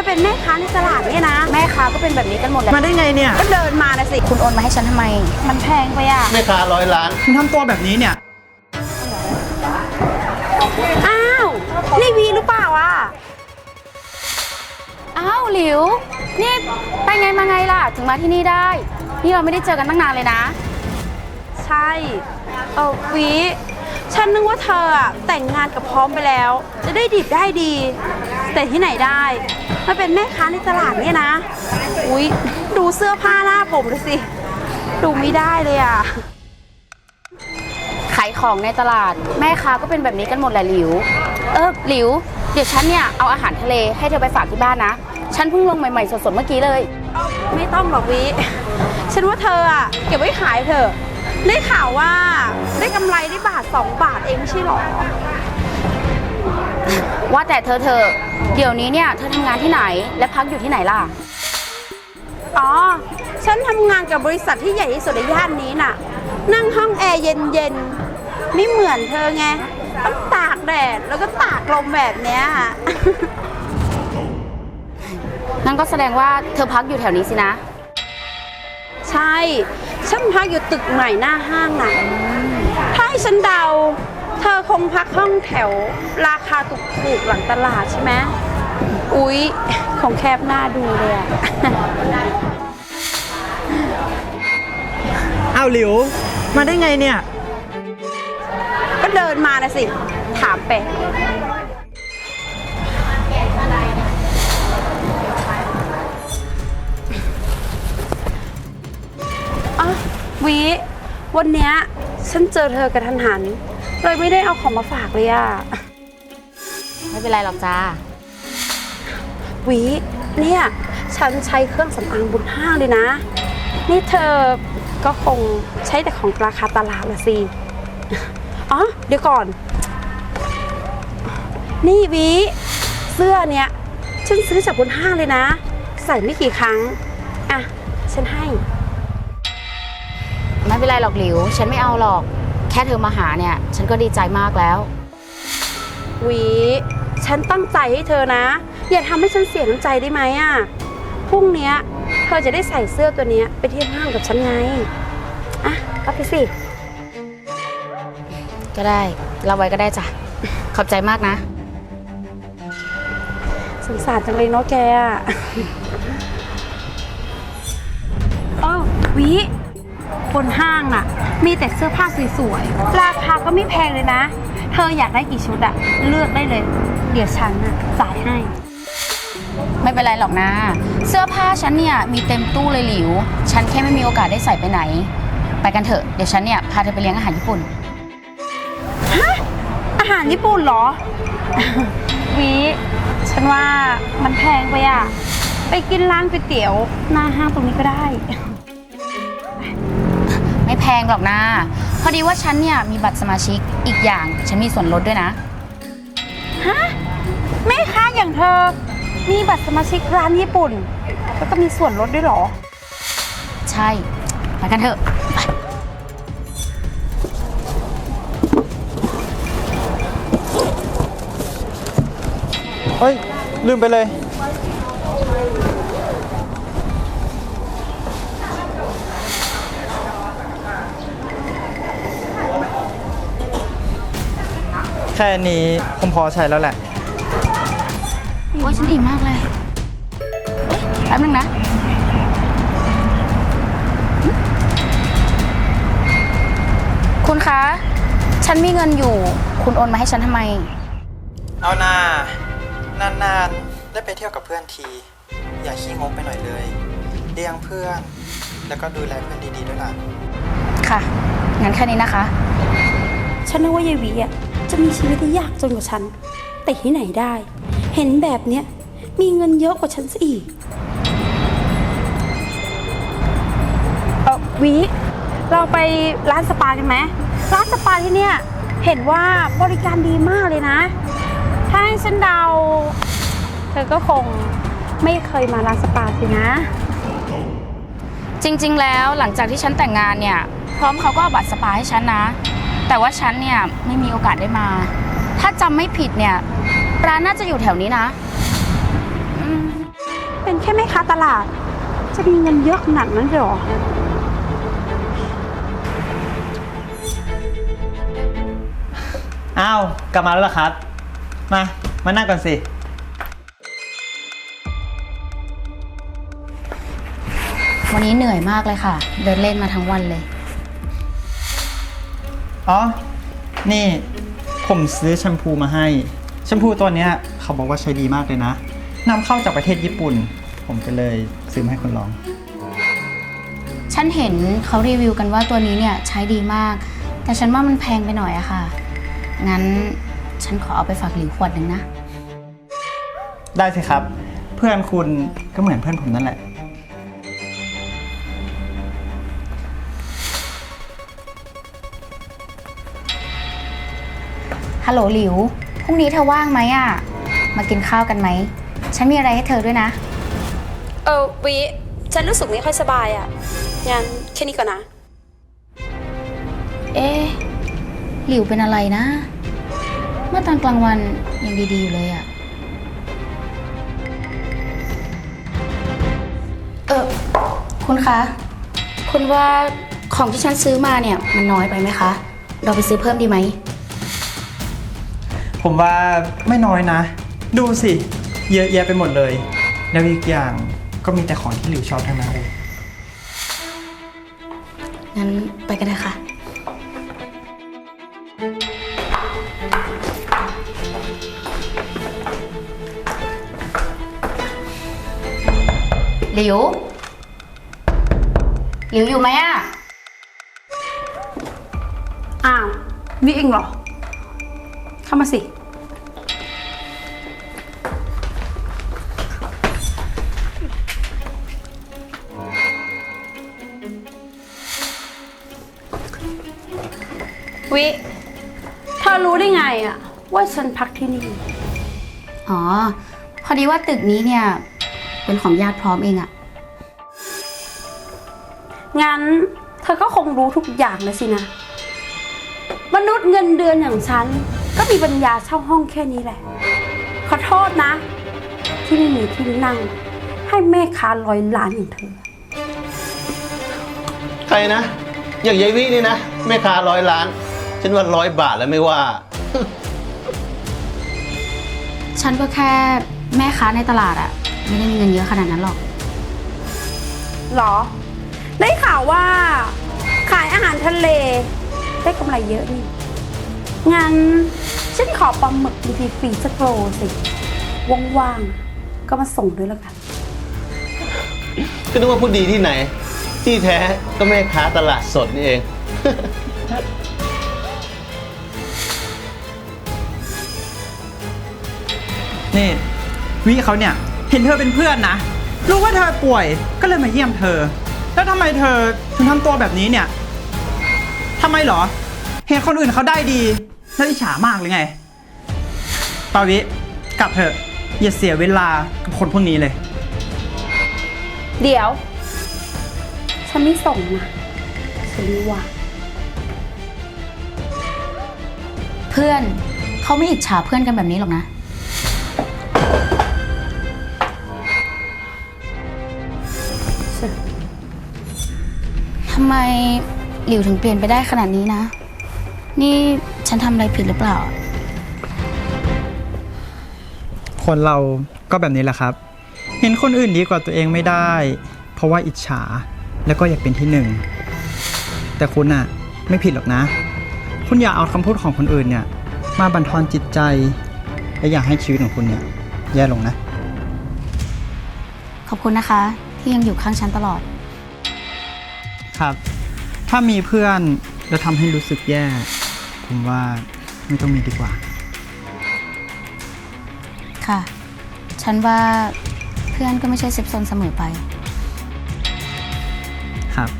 มาเป็นแม่ค้าในตลาดเนี่ยนะ แม่ค้าก็เป็นแบบนี้กันหมดเลยมาได้ไงเนี่ยก็เดินมานะสิ คุณโอนมาให้ฉันทำไม มันแพงไปอะแม่ค้าร้อยล้านคุณทำตัวแบบนี้เนี่ย อ้าว นี่วีหรือเปล่าอะ อ้าวหลิว นี่ไปไงมาไงล่ะ ถึงมาที่นี่ได้ นี่เราไม่ได้เจอกันตั้งนานเลยนะ ใช่ เออวีฉันนึกว่าเธออะแต่งงานกับพร้อมไปแล้ว จะได้ดิบได้ดี แต่ที่ไหนได้มาเป็นแม่ค้าในตลาดเนี่ยนะ อุ๊ยดูเสื้อผ้าหน้าผมเลยสิ ดูไม่ได้เลยอะ ขายของในตลาด แม่ค้าก็เป็นแบบนี้กันหมดแหละหลิว เออหลิว เดี๋ยวฉันเนี่ยเอาอาหารทะเลให้เธอไปฝากที่บ้านนะ ฉันเพิ่งลงใหม่ๆสดๆเมื่อกี้เลย ไม่ต้องหรอกวิ ฉันว่าเธออะเก็บไว้ขายเถอะ ได้ข่าวว่าได้กำไรได้บาทสองบาทเองไม่ใช่หรอ ว่าแต่เธอเธอเดี๋ยวนี้เนี่ยเธอทำงานที่ไหนและพักอยู่ที่ไหนล่ะ อ๋อ ฉันทำงานกับบริษัทที่ใหญ่ที่สุดในย่านนี้น่ะ นั่งห้องแอร์เย็นๆ ไม่เหมือนเธอไง ต้องตากแดดแล้วก็ตากลมแบบเนี้ย นั่นก็แสดงว่าเธอพักอยู่แถวนี้สินะ ใช่ ฉันพักอยู่ตึกใหม่หน้าห้างน่ะ ถ้าให้ฉันเดา เธอคงพักห้องแถวราคาถูกๆหลังตลาดใช่ไหมอุ๊ยคงแคบหน้าดูเลยอะอ้าวหลิว มาได้ไงเนี่ย ก็เดินมานะสิ ถามไป อะวิ วันเนี้ยฉันเจอเธอกระทันหัน เลยไม่ได้เอาของมาฝากเลยอะไม่เป็นไรหรอกจ้า วิเนี่ย ฉันใช้เครื่องสำอางบนห้างเลยนะ นี่เธอก็คงใช้แต่ของราคาตลาดละสิ อ๋อ เดี๋ยวก่อน นี่วิเสื้อเนี้ยฉันซื้อจากบนห้างเลยนะ ใส่ไม่กี่ครั้ง อะ ฉันให้ ไม่เป็นไรหรอกหลิว ฉันไม่เอาหรอก แค่เธอมาหาเนี่ย ฉันก็ดีใจมากแล้ว หวี ฉันตั้งใจให้เธอนะ อย่าทำให้ฉันเสียน้ำใจได้ไหมอะพรุ่งเนี้ยเธอจะได้ใส่เสื้อตัวเนี้ยไปเที่ยวห้างกับฉันไง อะรับไปสิ ก็ได้เราไว้ก็ได้จ้ะ ขอบใจมากนะ สงสารจังเลยเนาะแกอะเออวิ บนห้างน่ะ มีแต่เสื้อผ้าสวยๆ ราคาก็ไม่แพงเลยนะ เธออยากได้กี่ชุดอะเลือกได้เลย เดี๋ยวฉันน่ะจ่ายให้ ไม่เป็นไรหรอกนะ เสื้อผ้าฉันเนี่ยมีเต็มตู้เลยหลิว ฉันแค่ไม่มีโอกาสได้ใส่ไปไหน ไปกันเถอะ เดี๋ยวฉันเนี่ยพาเธอไปเลี้ยงอาหารญี่ปุ่นอาหารญี่ปุ่นเหรอ วิฉันว่ามันแพงไปอะไปกินร้านก๋วยเตี๋ยวหน้าห้างตรงนี้ก็ได้ไม่แพ งหรอกนะ พอดีว่าฉันเนี่ยมีบัตรสมาชิกอีกอย่าง ฉันมีส่วนลดด้วยนะ ฮะแม่ค้าอย่างเธอ มีบัตรสมาชิกร้านญี่ปุ่น แล้วก็มีส่วนลดด้วยเหรอ ใช่ไปกันเถอะเฮ้ย ลืมไปเลย ค่นี้คงพอใช้แล้วแหละ โอ้ยฉันอิ่มมากเลยเอ๊ะแป๊บนึงนะคุณคะ ฉันมีเงินอยู่ คุณโอนมาให้ฉันทำไม เอาหน้านานๆ ได้ไปเที่ยวกับเพื่อนที อย่าขี้งกไปหน่อยเลยเลี้ยงเพื่อน แล้วก็ดูแลเพื่อนดีๆด้วยล่ะ ค่ะ งั้นแค่นี้นะคะ ฉันนึกว่ายายหวีอะจะ มีชีวิตที่ยากจนกว่าฉัน แต่ที่ไหนได้ เห็นแบบเนี้ยมีเงินเยอะกว่าฉันซะอีกเออหวีเราไปร้านสปากันไหมร้านสปาที่เนี่ยเห็นว่าบริการดีมากเลยนะ ถ้าให้ฉันเดา เธอก็คงไม่เคยมาร้านสปาสินะ จริงๆ แล้วหลังจากที่ฉันแต่งงานเนี่ย พร้อมเขาก็เอาบัตรสปาให้ฉันนะ แต่ว่าฉันเนี่ยไม่มีโอกาสได้มา ถ้าจำไม่ผิดเนี่ยร้านน่าจะอยู่แถวนี้นะอืมแค่แม่ค้าตลาด จะมีเงินเยอะขนาดนั้นเลยเหรอ อ้าว กลับมาแล้วเหรอครับ มา มานั่งก่อนสิ วันนี้เหนื่อยมากเลยค่ะ เดินเล่นมาทั้งวันเลย อ๋อ นี่ผมซื้อแชมพูมาให้แชมพูตัวเนี้ยเขาบอกว่าใช้ดีมากเลยนะนำเข้าจากประเทศญี่ปุ่น ผมก็เลยซื้อมาให้คุณลอง ฉันเห็นเขารีวิวกันว่าตัวนี้เนี่ยใช้ดีมาก แต่ฉันว่ามันแพงไปหน่อยอะค่ะ งั้นฉันขอเอาไปฝากหลิวขวดหนึ่งนะ ได้สิครับ เพื่อนคุณก็เหมือนเพื่อนผมนั่นแหละ ฮัลโหลหลิว พรุ่งนี้เธอว่างไหมอะมากินข้าวกันไหม ฉันมีอะไรให้เธอด้วยนะ เออวิฉันรู้สึกไม่ค่อยสบายอะ่ะงั้นแค่นี้ก่อนนะ เอ๊ะหลิวเป็นอะไรนะ เมื่อตอนกลางวันยังดีๆอยู่เลยอะเออคุณคะ คุณว่าของที่ฉันซื้อมาเนี่ยมันน้อยไปไหมคะ เราไปซื้อเพิ่มดีไหม ผมว่าไม่น้อยนะ ดูสิ เยอะแยะไปหมดเลย แล้วอีกอย่างก็มีแต่ของที่หลิวชอบทั้งนั้นเลยงั้นไปกันเลยค่ะหลิว หลิวอยู่ไหมอะอ้าววิเองเหรอ เข้ามาสิ วิเธอรู้ได้ไงอะว่าฉันพักที่นี่ อ๋อ พอดีว่าตึกนี้เนี่ย เป็นของญาติพร้อมเองอะงั้นเธอก็คงรู้ทุกอย่างเลยสินะ มนุษย์เงินเดือนอย่างฉัน ก็มีปัญญาเช่าห้องแค่นี้แหละ ขอโทษนะ ที่ไม่มีที่นั่ง ให้แม่ค้าร้อยล้านอย่างเธอ ใครนะ อย่างยายวินี่นะแม่ค้าร้อยล้าน ฉันว่าร้อยบาทแล้วไม่ว่า ฉันก็แค่แม่ค้าในตลาดอะไม่ได้มีเงินเยอะขนาดนั้นหรอก หรอ ได้ข่าวว่า ขายอาหารทะเล ได้กำไรเยอะนี่ งั้นฉันขอปลาหมึกดีฟรีๆสักโลสิ ว่างๆ ก็มาส่งด้วยแล้วกัน ก็นึกว่าผู้ดีที่ไหน ที่แท้ก็แม่ค้าตลาดสดนี่เอง นี่วิเขาเนี่ยเห็นเธอเป็นเพื่อนนะ รู้ว่าเธอป่วยก็เลยมาเยี่ยมเธอ แล้วทำไมเธอถึงทำตัวแบบนี้เนี่ยทำไมเหรอ เห็นคนอื่นเขาได้ดี แล้วอิจฉามากเลยไงปาวิ กลับเถอะ อย่าเสียเวลากับคนพวกนี้เลย เดี๋ยว ฉันไม่ส่งนะฉันไม่ว่า เพื่อนเขาไม่อิจฉาเพื่อนกันแบบนี้หรอกนะ ทำไมหลิวถึงเปลี่ยนไปได้ขนาดนี้นะ นี่ฉันทำอะไรผิดหรือเปล่า คนเราก็แบบนี้แหละครับ เห็นคนอื่นดีกว่าตัวเองไม่ได้ เพราะว่าอิจฉาแล้วก็อยากเป็นที่หนึ่ง แต่คุณน่ะไม่ผิดหรอกนะ คุณอย่าเอาคำพูดของคนอื่นเนี่ย มาบั่นทอนจิตใจ และอย่าให้ชีวิตของคุณเนี่ย แย่ลงนะ ขอบคุณนะคะ ที่ยังอยู่ข้างฉันตลอด ครับ ถ้ามีเพื่อนแล้วทำให้รู้สึกแย่ ผมว่าไม่ต้องมีดีกว่า ค่ะ ฉันว่าเพื่อนก็ไม่ใช่เซฟโซนเสมอไป ครับ